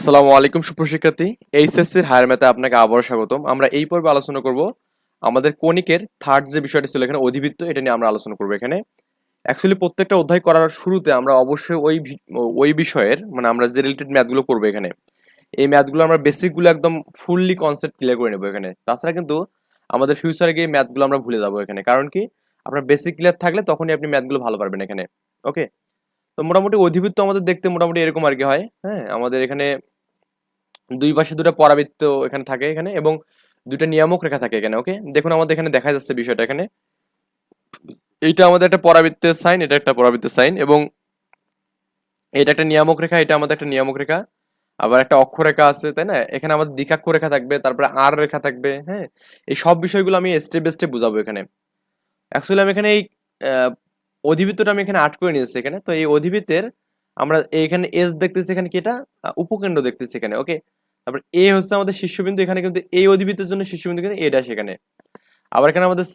আসসালামু আলাইকুম সুপ্রশিক্ষার্থী এইচএসসির হায়ার ম্যাথে আপনাকে আবারও স্বাগতম। আমরা এই পর্বে আলোচনা করব আমাদের কণিকের থার্ড যে বিষয়টি ছিল এখানে অধিবৃত্ত, এটা নিয়ে আমরা আলোচনা করব এখানে। অ্যাকচুয়ালি প্রত্যেকটা অধ্যায় করার শুরুতে আমরা অবশ্যই ওই ওই বিষয়ের মানে আমরা যে রিলেটেড ম্যাথগুলো করব এখানে, এই ম্যাথগুলো আমরা বেসিকগুলো একদম ফুললি কনসেপ্ট ক্লিয়ার করে নেব এখানে। তাছাড়া কিন্তু আমাদের ফিউচারে গিয়ে ম্যাথগুলো আমরা ভুলে যাব এখানে। কারণ কি? আপনার বেসিক ক্লিয়ার থাকলে তখনই আপনি ম্যাথগুলো ভালো পারবেন এখানে। ওকে তো মোটামুটি অধিবৃত্ত আমাদের দেখতে মোটামুটি এরকম আর কি হয়। হ্যাঁ আমাদের এখানে দুই পাশে দুটো পরাবৃত্ত এখানে থাকে এখানে এবং দুটো নিয়ামক রেখা থাকে এখানে ওকে দেখুন আমাদের এখানে দেখা যাচ্ছে বিষয়টা এখানে। এইটা আমাদের একটা পরাবৃত্তের সাইন এটা একটা পরাবৃত্তের সাইন এবং এটা একটা নিয়ামক রেখা, এটা আমাদের একটা নিয়ামক রেখা। আবার একটা অক্ষরেখা আছে, তাই না? এখানে আমাদের দ্বিকাক্ষ রেখা থাকবে, তারপরে আর রেখা থাকবে হ্যাঁ? এই সব বিষয়গুলো আমি স্টেপ বাই স্টেপ বুঝাবো এখানে। অ্যাকচুয়ালি আমি এখানে এই অধিবৃত্তটা আমি এখানে আট করে নিয়েছি এখানে। তো এই অধিবৃত্তের আমরা এখানে এস দেখতেছি এখানে কি এটা? উপকেন্দ্র দেখতেছি এখানে ওকে তারপর এ হচ্ছে আমাদের শীর্ষবিন্দু এখানে কিন্তু এই অধিবৃত্তের জন্য শীর্ষবিন্দু কিন্তু এ ড্যাশ এখানে। আবার এখানে আমাদের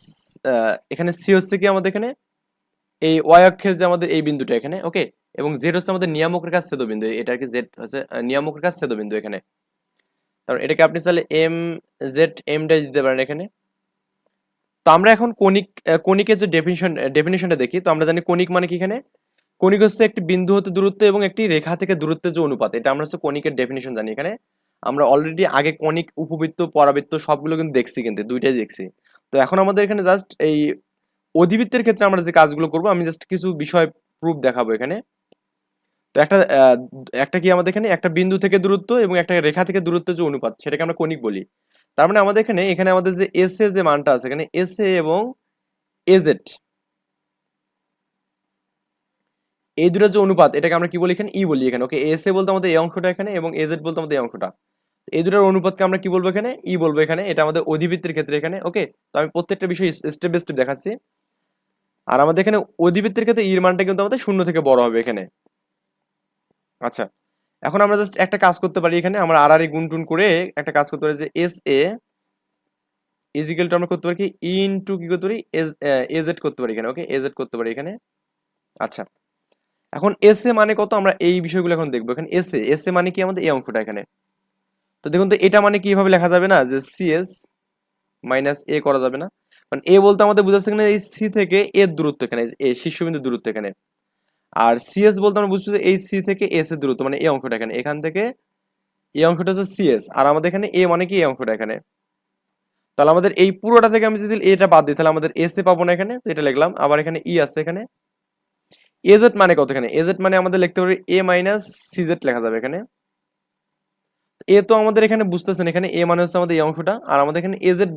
এখানে সি হচ্ছে কি আমাদের এখানে? এই ওয়াই অক্ষের যে আমাদের এই বিন্দুটা এখানে ওকে এবং জেড হচ্ছে আমাদের নিয়ামক রেখার ছেদবিন্দু এটা কি জেড হচ্ছে নিয়ামক রেখার ছেদবিন্দু এখানে। তারপর এটাকে আপনি চাইলে এম জেড এম ড্যাশ দিতে পারেন এখানে। তো আমরা এখন কণিক আহ, কণিকের যে ডেফিনিশন ডেফিনিশনটা দেখি তো আমরা জানি কণিক মানে কি এখানে? কণিক হচ্ছে একটি বিন্দু হতে দূরত্ব এবং একটি রেখা থেকে দূরত্বের যে অনুপাত এটা আমরা হচ্ছে কণিকের ডেফিনিশন জানি এখানে। আমরা অলরেডি আগে কণিক, উপবৃত্ত, পরাবৃত্ত সবগুলো কিন্তু দেখছি কিন্তু, দুইটাই দেখছি। তো এখন আমাদের এখানে জাস্ট এই অধিবৃত্তের ক্ষেত্রে আমরা যে কাজগুলো করব, আমি জাস্ট কিছু বিষয় প্রুফ দেখাবো এখানে। তো একটা একটা কি আমাদের এখানে? একটা বিন্দু থেকে দূরত্ব এবং একটা রেখা থেকে দূরত্ব যে অনুপাত, সেটাকে আমরা কণিক বলি। তার মানে আমাদের এখানে এখানে আমাদের যে এস এ যে মানটা আছে, এখানে এস এ এবং এজেড এই দুটো যে অনুপাত, এটাকে আমরা কি বলি এখানে? ই বলি এখানে ওকে এস এ বলতে আমাদের এই অংশটা এখানে এবং এজেড বলতে আমাদের এই অংশটা। এই দুটোর অনুপাতকে আমরা কি বলব এখানে? ই বলব এখানে, এটা আমাদের অধিবৃত্তের ক্ষেত্রে এখানে ওকে তো আমি প্রত্যেকটা বিষয় স্টেপ বাই স্টেপ দেখাচ্ছি। আর আমাদের এখানে অধিবৃত্তের ক্ষেত্রে ইর মানটা কিন্তু আমাদের শূন্য থেকে বড় হবে এখানে। আচ্ছা এখন আমরা জাস্ট একটা কাজ করতে পারি এখানে, আমরা আর আর গুণ টুন করে একটা কাজ করতে পারি যে এস এ ইজিক্যাল টু আমরা করতে পারি কি? ইনটু কি করতে পারি? এজেড করতে পারি এখানে ওকে এজেড করতে পারি এখানে। আচ্ছা এখন এস এ মানে কত আমরা এই বিষয়গুলো এখন দেখব। এখানে এস এস এ মানে কি আমাদের এই অংশটা এখানে? তো দেখুন তো এটা মানে কীভাবে লেখা যাবে না? যে সিএস মাইনাস এ করা যাবে না। কারণ এ বলতে আমাদের বুঝাচ্ছে এখানে এই সি থেকে এর দূরত্ব এখানে এ শীর্ষবিন্দু দূরত্ব এখানে। আর সিএস বলতে আমরা বুঝতে এই সি থেকে এস এর দূরত্ব মানে এই অংশটা এখানে। এখান থেকে এই অংশটা হচ্ছে সিএস আর আমাদের এখানে এ মানে কি এই অংশটা এখানে? তাহলে আমাদের এই পুরোটা থেকে আমি যদি এটা বাদ দিই, তাহলে আমাদের এস এ পাবো না এখানে। তো এটা লিখলাম। আবার এখানে ই আছে এখানে। এজেড মানে কত এখানে? এজেড মানে আমাদের লিখতে পারি এ মাইনাস সিজেড লেখা যাবে এখানে। এ তো আমাদের এখানে বুঝতেছেন, এখানে এ মানে হচ্ছে আমাদের এই অংশটা, আর আমাদের এখানে এজেড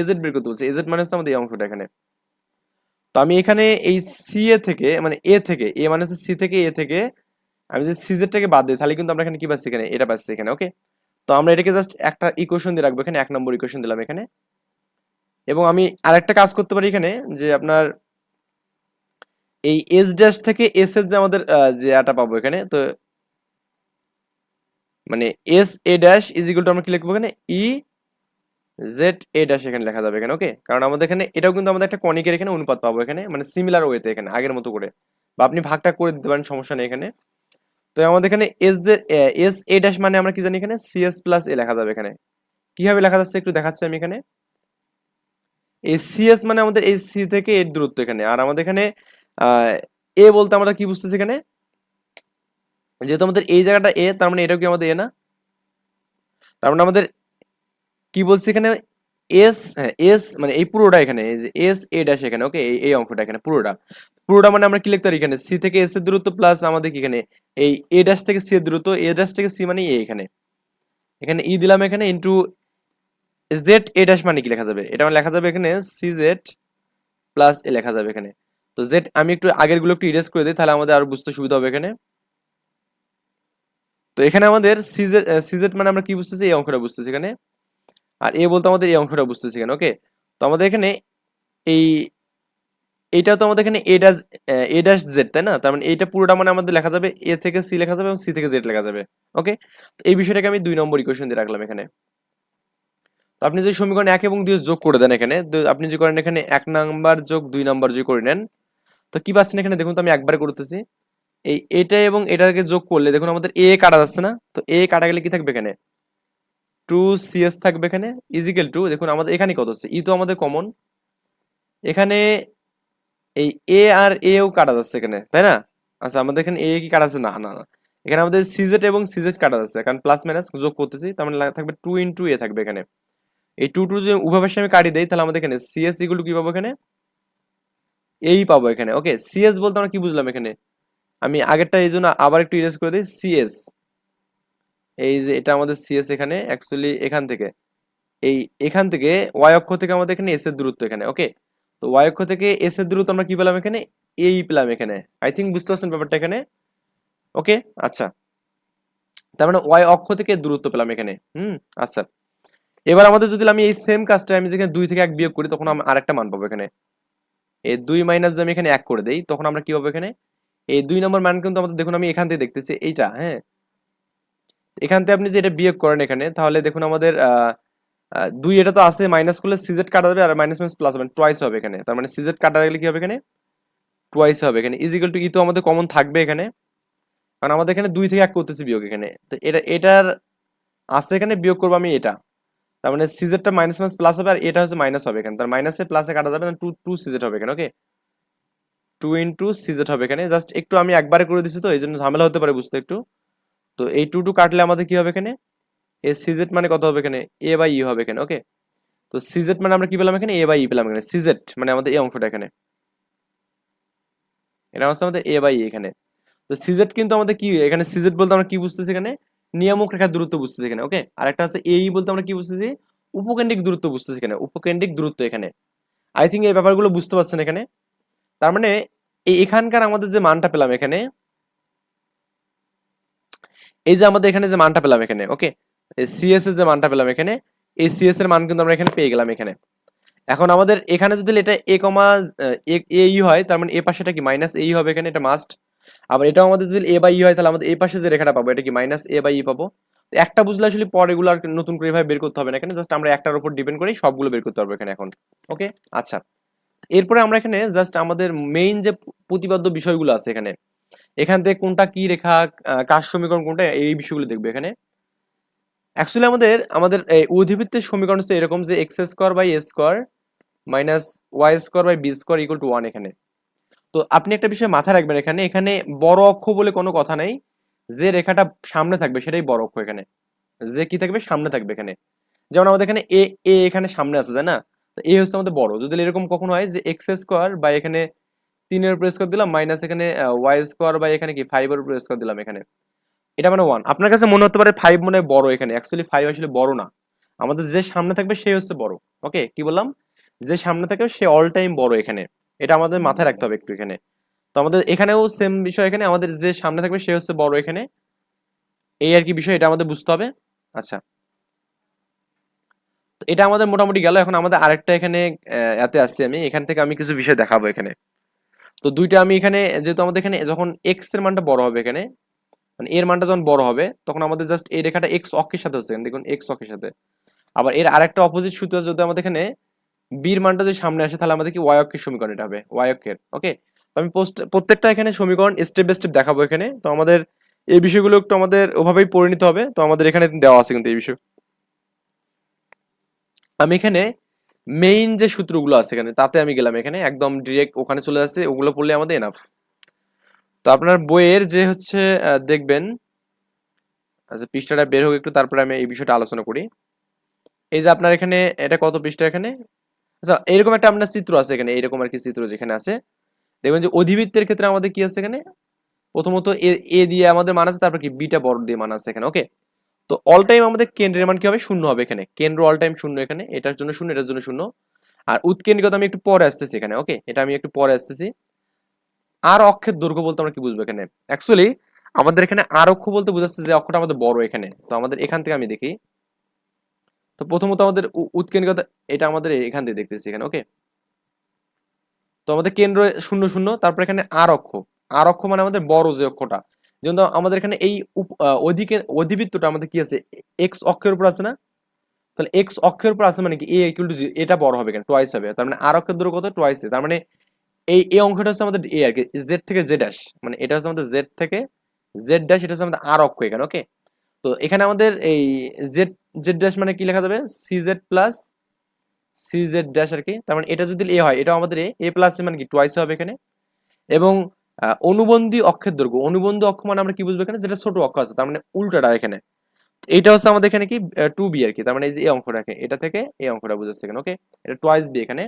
এজেড বের করতে বলছে। এজেড মানে হচ্ছে আমাদের এই অংশটা এখানে। তো আমি এখানে এই সি এ থেকে মানে এ থেকে এ মানে হচ্ছে সি থেকে এ থেকে, আমি যদি সিজেডটাকে বাদ দিই, তাহলে কিন্তু আমরা এখানে কি পাচ্ছি এখানে? এটা পাচ্ছি এখানে ওকে তো আমরা এটাকে জাস্ট একটা ইকুয়েশন দিয়ে রাখব এখানে, এক নম্বর ইকুয়েশন দিলাম এখানে। এবং আমি আরেকটা কাজ করতে পারি এখানে, যে আপনার এই এস ড্যাশ থেকে এস এস যে আমাদের যে আটা পাবো এখানে, তো মানে S A dash is equal to আমরা কি লিখব এখানে? ই জেড এ ড্যাশ এখানে লেখা যাবে এখানে ওকে কারণ আমাদের এখানে, এটাও কিন্তু আমাদের একটা কনিকের এখানে অনুপাত পাবো এখানে মানে সিমিলার ওয়েতে এখানে, আগের মতো করে। বা আপনি ভাগটা করে দিতে পারেন, সমস্যা নেই এখানে। তো আমাদের এখানে S J S A dash মানে আমরা কি জানি এখানে? সিএস প্লাস এ লেখা যাবে এখানে। কীভাবে লেখা যাচ্ছে একটু দেখাচ্ছি আমি এখানে। এই সিএস মানে আমাদের এই সি থেকে এর দূরত্ব এখানে। আর আমাদের এখানে এ বলতে আমরা কি বুঝতেছি এখানে? যেহেতু আমাদের এই জায়গাটা এ, তার মানে এটাও কি আমাদের এ না? তার মানে আমাদের কি বলছি এখানে? এস এস মানে এই পুরোটা এখানে এস, এ ড্যাশ এখানে ওকে এই এই অংশটা এখানে, পুরোটা। পুরোটা মানে আমরা কি লিখতে পারি এখানে? সি থেকে এস এর দূরত্ব প্লাস আমাদের কি এখানে? এই এ ড্যাশ থেকে সি এর দূরত্ব, এ ড্যাশ থেকে সি মানে এ এখানে। এখানে ই দিলাম এখানে ইন্টু জেড এ ড্যাশ মানে কি লেখা যাবে? এটা মানে লেখা যাবে এখানে সি জেড প্লাস এ লেখা যাবে এখানে। তো জেড আমি একটু আগেরগুলো একটু ইরেজ করে দিই, তাহলে আমাদের আরও বুঝতে সুবিধা হবে এখানে। তো এখানে আমাদের সিজেড সিজেড মানে আমরা কি বুঝতেছি? এই অংশটা বুঝতেছি এখানে। আর এ বলতে আমাদের এই অংশটা বুঝতেছি এখানে ওকে তো আমাদের এখানে এই, এটা তো আমাদের এখানে A dash A dash Z তাই না? তার মানে এইটা পুরোটা মানে আমাদের লেখা যাবে এ থেকে সি লেখা যাবে এবং সি থেকে জেড লেখা যাবে ওকে তো এই বিষয়টাকে আমি দুই নম্বর ইকুয়েশন দিয়ে রাখলাম এখানে। তো আপনি যদি সমীকরণ এক এবং দুই যোগ করে দেন এখানে আপনি যদি করেন এখানে এক নাম্বার যোগ দুই নাম্বার যদি করে নেন তো কি পাচ্ছেন এখানে? দেখুন তো আমি একবার করতেছি। এই এটা এবং এটাকে যোগ করলে, দেখুন আমাদের এ কাটা যাচ্ছে না? তো এ কাটা গেলে কি থাকবে এখানে? টু সিএস থাকবে এখানে। ইজিক্যাল টু দেখুন আমাদের এখানে কত হচ্ছে? ই তো আমাদের কমন এখানে এই এ আর এও কাটা যাচ্ছে এখানে, তাই না? আচ্ছা আমাদের এখানে এ কি কাটা যাচ্ছে? না না না। এখানে আমাদের সিজেট এবং সিজেট কাটা যাচ্ছে, কারণ প্লাস মাইনাস যোগ করতেছি, তার মানে থাকবে টু ইন্টু এ থাকবে এখানে। এই টু টু যে উভয় পাশে আমি কাটি দেই, তাহলে আমাদের এখানে সিএস ইগুলো কি পাবো এখানে? এই পাবো এখানে। ওকে সিএস বলতে আমরা কি বুঝলাম এখানে? আমি আগেরটা এই জন্য আবার একটু ইরেজ করে দিই। সিএস এই যে এটা আমাদের সিএস এখানে অ্যাকচুয়ালি এখান থেকে। এই এখান থেকে ওয়াই অক্ষ থেকে আমাদের এখানে এস এর দূরত্ব এখানে, ওকে? তো ওয়াই অক্ষ থেকে এস এর দূরত্ব আমরা কি পেলাম এখানে? এই পেলাম এখানে। আই থিঙ্ক বুঝতে পারছেন ব্যাপারটা এখানে? ওকে আচ্ছা। তার মানে ওয়াই অক্ষ থেকে দূরত্ব পেলাম এখানে। হুম আচ্ছা। এবার আমাদের যদি আমি এই সেম কাজটা আমি যেখানে দুই থেকে এক বিয়োগ করি, তখন আমি আরেকটা মান পাবো এখানে। এই দুই মাইনাস যদি আমি এখানে এক করে দেই, তখন আমরা কি পাবো এখানে? এই দুই নম্বর মান কিন্তু আমাদের, দেখুন আমি এখান থেকে দেখতেছি এইটা হ্যাঁ? এখান থেকে আপনি যে এটা বিয়োগ করেন এখানে, তাহলে দেখুন আমাদের দুই এটা তো আছে মাইনাস করলে সিজেট কাটা যাবে আর মাইনাস মাইনাস প্লাস হবে টুয়াইস হবে এখানে। তার মানে সিজেট কাটা গেলে কি হবে এখানে? টুয়াইস হবে এখানে। ইজিক্যাল টু ই তো আমাদের কমন থাকবে এখানে। কারণ আমাদের এখানে দুই থেকে এক করতেছি বিয়োগ এখানে। তো এটা, এটার আছে এখানে, বিয়োগ করব আমি এটা। তার মানে সিজেটটা মাইনাস মাইনাস প্লাস হবে আর এটা হচ্ছে মাইনাস হবে এখানে। তার মাইনাসে প্লাসে কাটা যাবে টু টু সিজেট হবে এখানে ওকে টু ইন্টু সিজেট হবে এখানে। জাস্ট একটু আমি একবারে করে দিচ্ছি তো, এই জন্য ঝামেলা হতে পারে, বুঝতে একটু। তো এই টু টু কাটলে আমাদের কি হবে এখানে? এ সিজেট মানে কত হবে এখানে? এ বাই ই হবে এখানে ওকে তো সিজেট মানে আমরা কি পেলাম এখানে? এ বাই ই পেলাম এখানে। সিজেট মানে আমাদের এই অংশটা এখানে। এটা হচ্ছে আমাদের এ বাই এখানে। তো সিজেট কিন্তু আমাদের কি, এখানে সিজেট বলতে আমরা কি বুঝতেছি এখানে? নিয়ামক রেখার দূরত্ব বুঝতেছি এখানে ওকে আর একটা হচ্ছে এই বলতে আমরা কি বুঝতেছি? উপকেন্দ্রিক দূরত্ব বুঝতেছি এখানে, উপকেন্দ্রিক দূরত্ব এখানে। আই থিঙ্ক এই ব্যাপারগুলো বুঝতে পারছেন এখানে? তার মানে এখানকার আমাদের যে মানটা পেলাম এখানে, এই যে আমাদের এখানে যে মানটা পেলাম এখানে ওকে সিএস এর যে মানটা পেলাম এখানে, এই সিএস এর মান কিন্তু আমরা এখানে পেয়ে গেলাম এখানে। এখন আমাদের এখানে যদি এটা এ কমা, এ ই হয়, তার মানে এ পাশেটা কি? মাইনাস এই হবে এখানে, এটা মাস্ট আবার এটাও আমাদের যদি এ বাই ই হয়, তাহলে আমাদের এই পাশে যে রেখাটা পাবো, এটা কি মাইনাস এ বাই ই পাবো? একটা বুঝলে আসলে পর এগুলো আর নতুন করে এভাবে বের করতে হবে না এখানে জাস্ট আমরা একটার উপর ডিপেন্ড করেই সবগুলো বের করতে পারব এখানে এখন। ওকে আচ্ছা। এরপরে আমরা এখানে জাস্ট আমাদের মেইন যে প্রতিপাদ্য বিষয়গুলো আছে এখানে, এখান থেকে কোনটা কি রেখা কার সমীকরণ কোনটা, এই বিষয়গুলো দেখবে এখানে। অ্যাকচুয়ালি আমাদের আমাদের অধিবৃত্তের সমীকরণ হচ্ছে এরকম যে X square by A square minus Y square by B square equal to one এখানে। তো আপনি একটা বিষয় মাথায় রাখবেন এখানে। এখানে বড় অক্ষ বলে কোনো কথা নেই। যে রেখাটা সামনে থাকবে সেটাই বড় অক্ষ এখানে। যে কি থাকবে? সামনে থাকবে এখানে। যেমন আমাদের এখানে এ এ এখানে সামনে আছে, তাই না? এ হচ্ছে আমাদের বড়। যদি এরকম কখনো হয় যে এক্স স্কোয়ার বা এখানে তিনের উপর স্কোয়ার দিলাম, মাইনাস এখানে ওয়াই স্কোয়ার বা এখানে কি ফাইভের উপর স্কোয়ার দিলাম এখানে। এটা মানে ওয়ান আপনার কাছে মনে হতে পারে ফাইভ মনে বড় এখানে। অ্যাকচুয়ালি ফাইভ আসলে বড় না। আমাদের যে সামনে থাকবে সে হচ্ছে বড়। ওকে কি বললাম? যে সামনে থাকবে সে অল টাইম বড় এখানে। এটা আমাদের মাথায় রাখতে হবে একটু এখানে। তো আমাদের এখানেও সেম বিষয় এখানে, আমাদের যে সামনে থাকবে সে হচ্ছে বড় এখানে। এই আর কি বিষয়, এটা আমাদের বুঝতে হবে। আচ্ছা। এটা আমাদের মোটামুটি গেল, এখন আমাদের আরেকটা এখানে এতে আসছি আমি। এখান থেকে আমি কিছু বিষয় দেখাবো এখানে। তো দুইটা আমি এখানে, যেহেতু আমাদের এখানে যখন এক্সের মানটা বড় হবে এখানে মানে এর মানটা যখন বড় হবে, তখন আমাদের জাস্ট এই রেখাটা এক্স অক্ষের সাথে হচ্ছে দেখুন এক্স অক্ষের সাথে। আবার এর আরেকটা অপোজিট সূত্র যদি আমাদের এখানে বির মানটা যদি সামনে আসে, তাহলে আমাদের কি ওয়াই অক্ষের সমীকরণ এটা হবে ওয়াই অক্ষের ওকে তো আমি প্রত্যেকটা এখানে সমীকরণ স্টেপ বাই স্টেপ দেখাবো এখানে। তো আমাদের এই বিষয়গুলো একটু আমাদের ওভাবেই পড়ে নিতে হবে। তো আমাদের এখানে দেওয়া আছে কিন্তু এই বিষয়। আমি এখানে মেইন যে সূত্রগুলো আছে এখানে, তাতে আমি গেলাম এখানে, একদম ডিরেক্ট ওখানে চলে আসছে, ওগুলো পড়লে আমাদের এনাফ তো আপনার বইয়ের যে হচ্ছে দেখবেন আচ্ছা পৃষ্ঠাটা বের হোক একটু, তারপরে আমি এই বিষয়টা আলোচনা করি। এই যে আপনার এখানে, এটা কত পৃষ্ঠা এখানে? আচ্ছা এরকম একটা আপনার চিত্র আছে এখানে, এরকম আর কি চিত্র যেখানে আছে। দেখবেন যে অধিবৃত্তের ক্ষেত্রে আমাদের কি আছে এখানে? প্রথমত এ এ দিয়ে আমাদের মান আছে, তারপর কি? বিটা বড় দিয়ে মান আছে এখানে ওকে তো অল টাইম আমাদের কেন্দ্রের মান কি হবে? শূন্য হবে এখানে। কেন্দ্র অল টাইম শূন্য এখানে, এটার জন্য শূন্য, এটার জন্য শূন্য। আর উৎকেন্দ্রিকতা আমি একটু পরে আসতেছি এখানে ওকে এটা আমি একটু পরে আসতেছি। আর অক্ষের দৈর্ঘ্য বলতে আমরা কি বুঝব এখানে? অ্যাকচুয়ালি আমাদের এখানে আর অক্ষ বলতে বোঝাচ্ছে যে অক্ষটা আমাদের বড় এখানে। তো আমাদের এখান থেকে আমি দেখি। তো প্রথমত আমাদের উৎকেন্দ্রিকতা, এটা আমাদের এখান থেকে দেখতেছি এখানে ওকে তো আমাদের কেন্দ্র শূন্য শূন্য, তারপর এখানে আর অক্ষ। আর অক্ষ মানে আমাদের বড় যে অক্ষটা। যেমন আমাদের এখানে এই অধিকে, অধিবৃত্তটা আমাদের কি আছে? এক্স অক্ষের উপর আছে না? তাহলে এক্স অক্ষের উপর আছে মানে কি? এ ইকুয়াল টু এটা বড় হবে কেন টোয়াইস হবে। তার মানে আর অক্ষের দূর কত? টোয়াইস তার মানে এই এই অংশটা হচ্ছে আমাদের এ আর কি জেড থেকে জেড ড্যাশ মানে এটা হচ্ছে আমাদের জেড থেকে জেড ড্যাশ এটা হচ্ছে আমাদের আর অক্ষ এখানে ওকে তো এখানে আমাদের এই জেড জেড ড্যাশ মানে কি লেখা যাবে? C Z plus C Z dash আর কি। তার মানে এটা যদি এ হয় এটা আমাদের এ এ প্লাস মানে কি? টুয়াইস হবে এখানে। এবং অনুবন্ধী অক্ষের দৈর্ঘ্য। অনুবন্ধী অক্ষ মানে আমরা কি বুঝব এখানে? যেটা ছোট অক্ষ আছে, তার মানে উল্টাটা এখানে। এটা হচ্ছে আমাদের এখানে কি? টু বি আর কি। তার মানে এই যে এই অঙ্কটা এটা থেকে এই অঙ্কটা বুঝাচ্ছে এখানে ওকে এটা টুয়াইস বি এখানে।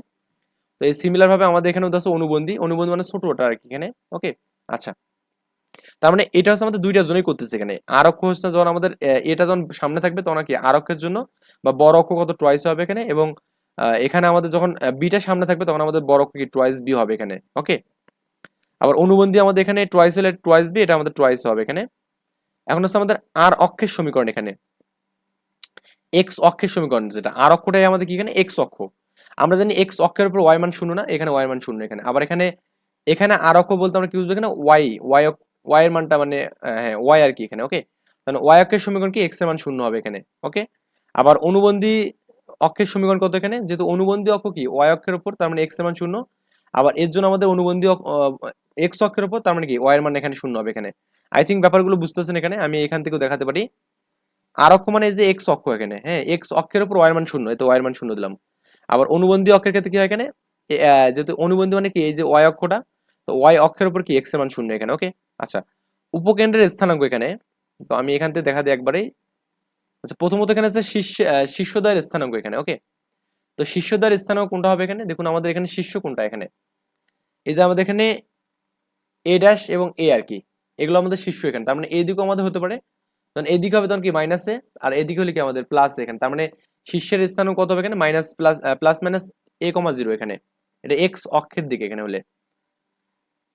তো এই সিমিলার ভাবে আমাদের এখানে হচ্ছে অনুবন্ধী। অনুবন্ধী মানে ছোটটা আর কি এখানে ওকে আচ্ছা। তার মানে এটা হচ্ছে আমাদের দুইটা জন্যই করতেছে এখানে। আর অক্ষ হচ্ছে যখন আমাদের এটা যখন সামনে থাকবে তখন আর কি আর অক্ষের জন্য বা বড় অক্ষ কত টুয়াইস হবে এখানে এবং এখানে আমাদের যখন বিটা সামনে থাকবে তখন আমাদের বড় অক্ষ কি টুয়াইস বি হবে এখানে ওকে আবার অনুবন্ধী আমাদের এখানে টুয়াইস হলে টুয়াইস বি এটা আমাদের টুয়াইস হবে এখানে। এখন হচ্ছে আমাদের আর অক্ষের সমীকরণ এখানে। এক্স অক্ষের সমীকরণ যেটা আর অক্ষটাই আমাদের কি এখানে? এক্স অক্ষ। আমরা জানি এক্স অক্ষের উপর ওয়াই মান শূন্য না, এখানে ওয়াই মান শূন্য এখানে। আবার এখানে এখানে আর অক্ষ বলতে আমরা কি বুঝব এখানে? ওয়াই ওয়াই ওয়াই এর মানটা মানে হ্যাঁ ওয়াই আর কি এখানে ওকে তাহলে ওয়াই অক্ষের সমীকরণ কি এক্সের মান শূন্য হবে এখানে ওকে আবার অনুবন্ধী অক্ষের সমীকরণ কত এখানে? যেহেতু অনুবন্ধী অক্ষ কি? ওয়াই অক্ষের উপর, তার মানে এক্সের মান শূন্য। আবার এর জন্য আমাদের অনুবন্ধী এক্স অক্ষের উপর, তার মানে কি? ওয়াই এর মান এখানে শূন্য হবে এখানে। আই থিঙ্ক ব্যাপারগুলো বুঝতেছেন এখানে, আমি এখান থেকেও দেখাতে পারি। আর অক্ষ মানে যে এক্স অক্ষ এখানে হ্যাঁ এক্স অক্ষের উপর ওয়াই এর মান শূন্য, এই তো ওয়াই এর মান শূন্য দিলাম। আবার অনুবন্ধী অক্ষের ক্ষেত্রে কি হয় এখানে? যেহেতু অনুবন্ধী মানে কি? এই যে ওয়াই অক্ষটা, তো ওয়াই অক্ষের উপর কি? এক্সের মান শূন্য এখানে ওকে আচ্ছা উপকেন্দ্রের স্থানাঙ্ক এখানে। তো আমি এখান থেকে দেখা দিই একবারেই। আচ্ছা প্রথমত এখানে আছে শীর্ষ আহ, শীর্ষদ্বয়ের স্থানাঙ্ক এখানে ওকে তো শীর্ষদ্বয়ের স্থানাঙ্ক কোনটা হবে এখানে? দেখুন আমাদের এখানে শীর্ষ কোনটা এখানে? এই যে আমাদের এখানে এ ড্যাশ এবং এ আর কি এগুলো আমাদের শীর্ষ এখানে তার মানে এই দিকেও আমাদের হতে পারে। তখন এদিকে হবে তখন কি? মাইনাসে আর এদিকে হলে কি? আমাদের প্লাস এখানে তার মানে শীর্ষের স্থানাঙ্ক কত হবে এখানে? Minus plus plus minus a comma zero এখানে। এটা এক্স অক্ষের দিকে এখানে হলে।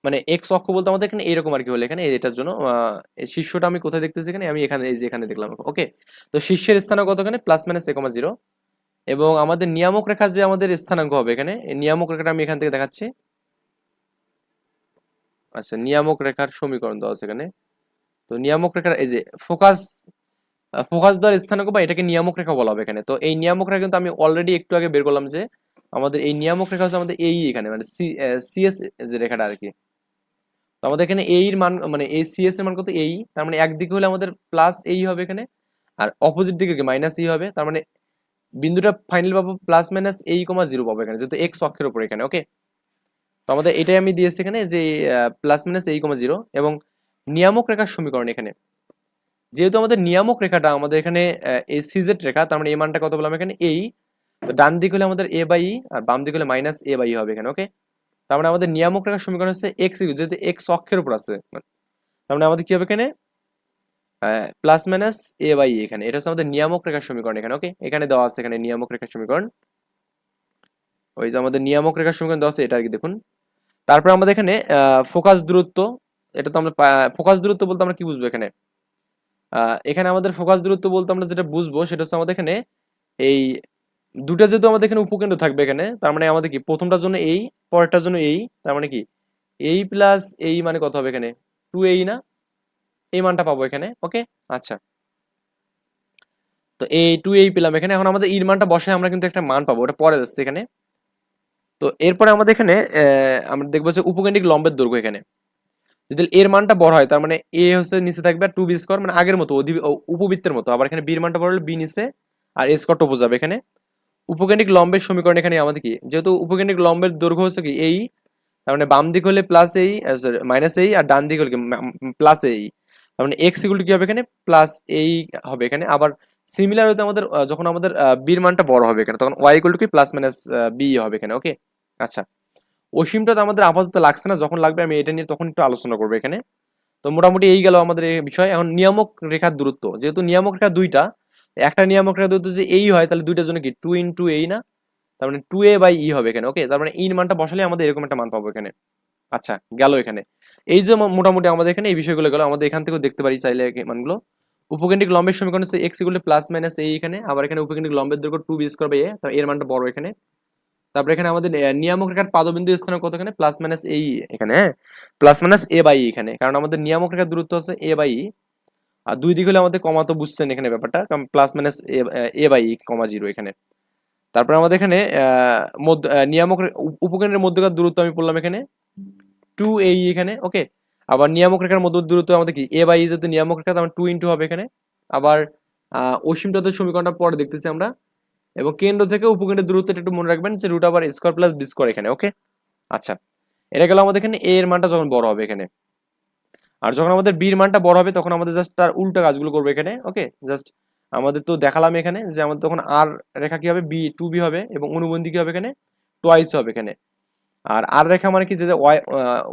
মানে এক্স অক্ষ বলতে আমাদের এখানে এরকম আর কি হলো। এখানে এটার জন্য শীর্ষটা আমি কোথায় দেখতেছি এখানে? আমি এখানে, এই যে এখানে দেখলাম। ওকে তো শীর্ষের স্থানাঙ্ক এখানে? Plus minus a comma zero এবং আমাদের নিয়ামক রেখার যে আমাদের স্থানাঙ্ক হবে এখানে নিয়ামক রেখাটা আমি এখান থেকে দেখাচ্ছি। আচ্ছা নিয়ামক রেখার সমীকরণ দেওয়া আছে এখানে। তো নিয়ামক রেখার, এই যে ফোকাস ফোকাস দেওয়ার স্থানাঙ্ক বা এটাকে নিয়ামক রেখা বলা হবে এখানে। তো এই নিয়ামক রেখা কিন্তু আমি অলরেডি একটু আগে বের করলাম যে, আমাদের এই নিয়ামক রেখা হচ্ছে আমাদের এই এখানে মানে সি সিএস যে রেখাটা আর কি তো আমাদের এখানে এই এর মান মানে এই সিএস এর মান কত? এই তার মানে একদিকে হলে আমাদের প্লাস এই হবে এখানে, আর অপোজিট দিকে কি মাইনাস এই হবে, তার মানে বিন্দুটা ফাইনাল পাবো প্লাস মাইনাস এই কমা জিরো পাবো এখানে, যেহেতু এক্স অক্ষের উপর এখানে ওকে তো আমাদের এটাই আমি দিয়েছি এখানে যে প্লাস মাইনাস এই কমা জিরো এবং নিয়ামক রেখার সমীকরণ এখানে। যেহেতু আমাদের নিয়ামক রেখাটা আমাদের এখানে এই সিজেট রেখা, তার মানে এই মানটা কত বললাম এখানে? এই তো ডান দিক হলে আমাদের এ বাই আর বাম দিক হলে মাইনাস এ বাই হবে এখানে ওকে তার মানে আমাদের নিয়ামক রেখার সমীকরণ হচ্ছে এক্স ইকুয়াল যেহেতু এক্স অক্ষের উপর আছে। তার মানে আমাদের কি হবে এখানে? প্লাস মাইনাস এ বাই এখানে। এটা হচ্ছে আমাদের নিয়ামক রেখার সমীকরণ এখানে ওকে এখানে দেওয়া আছে এখানে নিয়ামক রেখার সমীকরণ। ওই যে আমাদের নিয়ামক রেখার সমীকরণ দেওয়া আছে, এটা আর কি দেখুন। তারপর আমাদের এখানে ফোকাস দূরত্ব, এটা তো আমরা ফোকাস দূরত্ব বলতে আমরা কি বুঝব এখানে? এখানে আমাদের ফোকাস দূরত্ব বলতে আমরা যেটা বুঝব, সেটা হচ্ছে আমাদের এখানে এই দুটা যেহেতু আমাদের এখানে উপকেন্দ্র থাকবে এখানে, তার মানে আমাদের কি? প্রথমটার জন্য এই, পরেরটার জন্য এই, তার মানে কি? এই প্লাস এই মানে কত হবে এখানে? টু এই না? এই মানটা পাবো এখানে ওকে আচ্ছা। তো এই টু এই পেলাম এখানে, এখন আমাদের ইর মানটা বসে আমরা কিন্তু একটা মান পাবো, ওটা পরে যাচ্ছে এখানে। তো এরপরে আমাদের এখানে আমরা দেখব যে উপকেন্দ্রিক লম্বের দৈর্ঘ্য এখানে। যদি এর মানটা বড় হয়, তার মানে এ হচ্ছে নিচে থাকবে আর টু বি স্কোয়ার মানে আগের মতো উপবৃত্তের মতো। আবার এখানে বির মানটা বড় হলে বি নিচে, আর এ স্কোয়ার টপো যাবে এখানে। উপকেন্দ্রিক লম্বের সমীকরণ এখানে আমাদের কি? যেহেতু উপকেন্দ্রিক লম্বের দৈর্ঘ্য হচ্ছে কি এই, তার মানে বাম দিক হলে প্লাস এই সরি মাইনাস এই, আর ডান দিক হলে প্লাস এই। তার মানে এক্স ইকুয়াল কি হবে এখানে? প্লাস এই হবে এখানে। আবার সিমিলার হতে আমাদের যখন আমাদের বির মানটা বড় হবে এখানে, তখন ওয়াই ইকুয়াল টু কি? প্লাস মাইনাস বি হবে এখানে ওকে আচ্ছা। অসীমটা তো আমাদের আপাতত লাগছে না, যখন লাগবে আমি এটা নিয়ে তখন একটু আলোচনা করব এখানে। তো মোটামুটি এই গেল আমাদের এই বিষয়। এখন নিয়ামক রেখার দূরত্ব, যেহেতু নিয়ামক রেখা দুইটা একটা নিয়ামক রেখা দূরত্ব যে এই হয়, তাহলে দুইটার জন্য কি? টু ইন টু এই না? তার মানে টু এ বাই ই হবে এখানে ওকে তার মানে ইন মানটা বসালে আমাদের এরকম একটা মান পাবো এখানে। আচ্ছা গেল এখানে। এই যে মোটামুটি আমাদের এখানে এই বিষয়গুলো গেল, আমাদের এখান থেকেও দেখতে পারি চাইলে মানগুলো। উপকেন্দ্রিক লম্বের সমীকরণ হচ্ছে এক্স ইকুয়াল প্লাস মাইনাস এই এখানে, আবার এখানে উপকেন্দ্রিক লম্বের দৈর্ঘ্য two b square by a তার এর মানটা বড় এখানে। তারপরে এখানে আমাদের নিয়ামক রেখার পাদবিন্দু স্থান কত এখানে? প্লাস মাইনাস এই এখানে হ্যাঁ? প্লাস মাইনাস এ বাই এখানে, কারণ আমাদের নিয়ামক রেখার দূরত্ব হচ্ছে এ বাই আর দুই দিক হলে আমাদের কমা তো বুঝছেন এখানে ব্যাপারটা কারণ plus minus a by comma zero এখানে। তারপরে আমাদের এখানে নিয়ামক উপকেন্দ্রের মধ্যকার দূরত্ব আমি বললাম এখানে। টু এই এখানে ওকে আবার নিয়ামক রেখার মধ্য দূরত্ব আমাদের কি? এ বাই যেহেতু নিয়ামক রেখা তার টু ইন্টু হবে এখানে। আবার আহ, অসীম তত্ত্বের সমীকরণটা পরে দেখতেছি আমরা। এবং কেন্দ্র থেকে উপকেন্দ্রের দূরত্বটা একটু মনে রাখবেন যে রুট আবার স্কোয়ার প্লাস বি স্কোয়ার এখানে ওকে আচ্ছা এটা গেল আমাদের এখানে এ এর মানটা যখন বড় হবে এখানে। আর যখন আমাদের বি এর মানটা বড় হবে, তখন আমাদের জাস্ট তার উল্টা কাজগুলো করবে এখানে ওকে জাস্ট আমাদের তো দেখালাম এখানে যে আমাদের তখন আর রেখা কি হবে? বি টু বি হবে এবং অনুবন্ধী কি হবে এখানে? টোয়াইস হবে এখানে। আর আর রেখা মানে কি? যে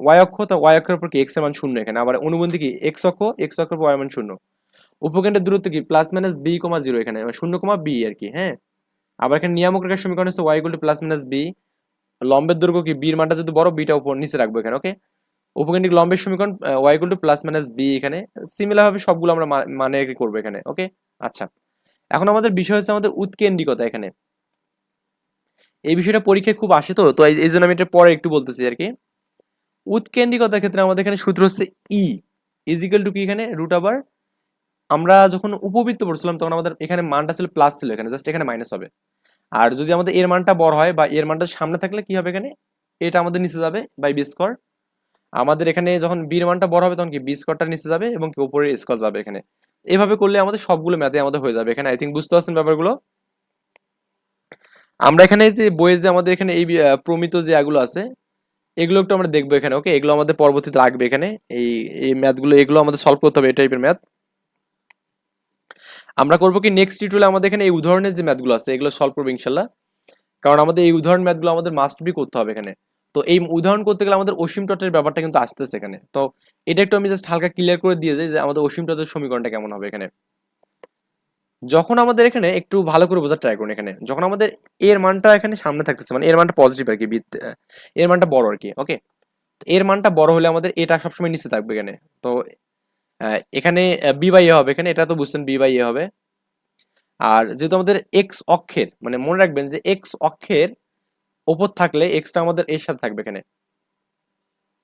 ওয়াই অক্ষ, তো ওয়াই অক্ষের উপর কি? এক্সের মান শূন্য এখানে। আবার অনুবন্ধী কি? এক্স অক্ষ এক্স অক্ষের উপর ওয়াই মান শূন্য। উপকেন্দ্রের দূরত্ব কি? Plus minus b comma zero এখানে। মানে শূন্য কমা বি আর কি হ্যাঁ? আবার এখানে নিয়ামক রেখার সমীকরণ হচ্ছে y two plus minus b লম্বের দৈর্ঘ্য কি? বির মানটা যদি বড় বিটা উপর, নিচে রাখব এখানে ওকে উপকেন্দ্রিক লম্বের সমীকরণ y two plus minus b এখানে। সিমিলার ভাবে সবগুলো আমরা মানে করব এখানে ওকে আচ্ছা। এখন আমাদের বিষয় হচ্ছে আমাদের উৎকেন্দ্রিকতা এখানে। এই বিষয়টা পরীক্ষায় খুব আসে তো তো এই জন্য আমি এটা পরে একটু বলতেছি আর কি। উৎকেন্দ্রিকতার ক্ষেত্রে আমাদের এখানে সূত্র হচ্ছে ই ইজিক্যাল টু কি এখানে? রুট আবার আমরা যখন উপবৃত্ত পড়ছিলাম, তখন আমাদের এখানে মানটা ছিল প্লাস ছিল এখানে জাস্ট এখানে মাইনাস হবে। আর যদি আমাদের এর মানটা বড় হয় বা এর মানটা সামনে থাকলে কি হবে এখানে? এটা আমাদের নিচে যাবে বাই বি স্কোয়ার আমাদের এখানে যখন বির মানটা বড় হবে তখন কি বি স্কোয়ারটা নিচে যাবে এবং কি উপরে স্কোয়ার যাবে এখানে। এভাবে করলে আমাদের সবগুলো ম্যাথে আমাদের হয়ে যাবে এখানে। আই থিঙ্ক বুঝতে পারছেন ব্যাপারগুলো? আমরা এখানে যে বইয়ে যে আমাদের এখানে এই প্রমিত যে এগুলো আছে, এগুলো একটু আমরা দেখব এখানে ওকে এগুলো আমাদের পরবর্তীতে লাগবে এখানে। এই এই ম্যাথগুলো এগুলো আমাদের সলভ করতে হবে এই টাইপের ম্যাথ আমরা করব কি নেক্সট টিউটোরিয়ালে আমাদের এখানে এই উদাহরণের যে ম্যাথগুলো আছে, এগুলো সলভ করব ইনশাল্লাহ। কারণ আমাদের এই উদাহরণ ম্যাথগুলো আমাদের মাস্ট বি করতে হবে এখানে। তো এই উদাহরণ করতে গেলে আমাদের অসীম টটের ব্যাপারটা কিন্তু আসতেছে এখানে। তো এটা একটু আমি জাস্ট হালকা ক্লিয়ার করে দিয়ে যাই যে আমাদের অসীম টটের সমীকরণটা কেমন হবে এখানে। যখন আমাদের এখানে একটু ভালো করে বোঝার ট্রাই করুন এখানে। যখন আমাদের এর মানটা এখানে সামনে থাকতেছে মানে এর মানটা পজিটিভ আর কি এর মানটা বড় আর কি ওকে এর মানটা বড় হলে আমাদের এটা সবসময় নিচে থাকবে এখানে। তো এখানে বি বাই এ হবে এখানে, এটা তো বুঝছেন বি বাই এ হবে। আর যেহেতু আমাদের এক্স অক্ষের মানে মনে রাখবেন যে এক্স অক্ষের ওপর থাকলে এক্সটা আমাদের এর সাথে থাকবে এখানে।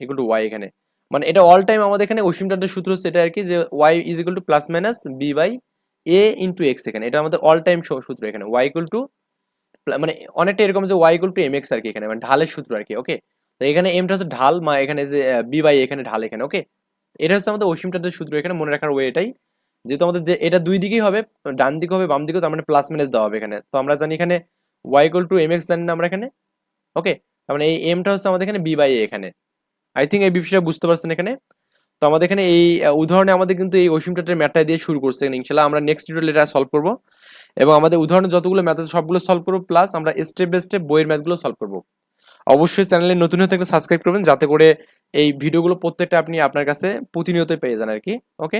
ইকুয়াল টু ওয়াই এখানে। মানে এটা অল টাইম আমাদের এখানে অসীমটার সূত্র হচ্ছে এটা আর কি যে y is equal to plus minus b by a into x এখানে। এটা আমাদের অল টাইম সূত্র এখানে। ওয়াই ইকুয়াল টু মানে অনেকটা এরকম যে y equal to m x আর কি এখানে। মানে ঢালের সূত্র আর কি ওকে তো এখানে এমটা হচ্ছে ঢাল, মা এখানে যে বি বাই এখানে ঢাল এখানে ওকে এটা হচ্ছে আমাদের অসীমটার সূত্র এখানে। মনে রাখার ওয়ে এটাই। যেহেতু আমাদের যে এটা দুই দিকেই হবে, ডান দিকে হবে, বাম দিকেও, তার মানে প্লাস মাইনাস দেওয়া হবে এখানে। তো আমরা জানি এখানে y equal to m x জানি না আমরা এখানে। ওকে তার মানে এই এমটা হচ্ছে আমাদের এখানে বি বাই এ এখানে। আই থিঙ্ক এই বিষয়টা বুঝতে পারছেন এখানে? তো আমাদের এখানে এই উদাহরণে আমাদের কিন্তু এই অসীম টাটের ম্যাথটা দিয়ে শুরু করছে ইনশাল্লাহ আমরা নেক্সট টিউটোরিয়ালে এটা সলভ করব। এবং আমাদের উদাহরণে যতগুলো ম্যাথ আছে সবগুলো সলভ করব প্লাস আমরা স্টেপ বাই স্টেপ বইয়ের ম্যাথগুলো সলভ করব। অবশ্যই চ্যানেলে নতুন হয়ে থাকলে সাবস্ক্রাইব করবেন, যাতে করে এই ভিডিওগুলো প্রত্যেকটা আপনি আপনার কাছে প্রতিনিয়তই পেয়ে যান আর কি ওকে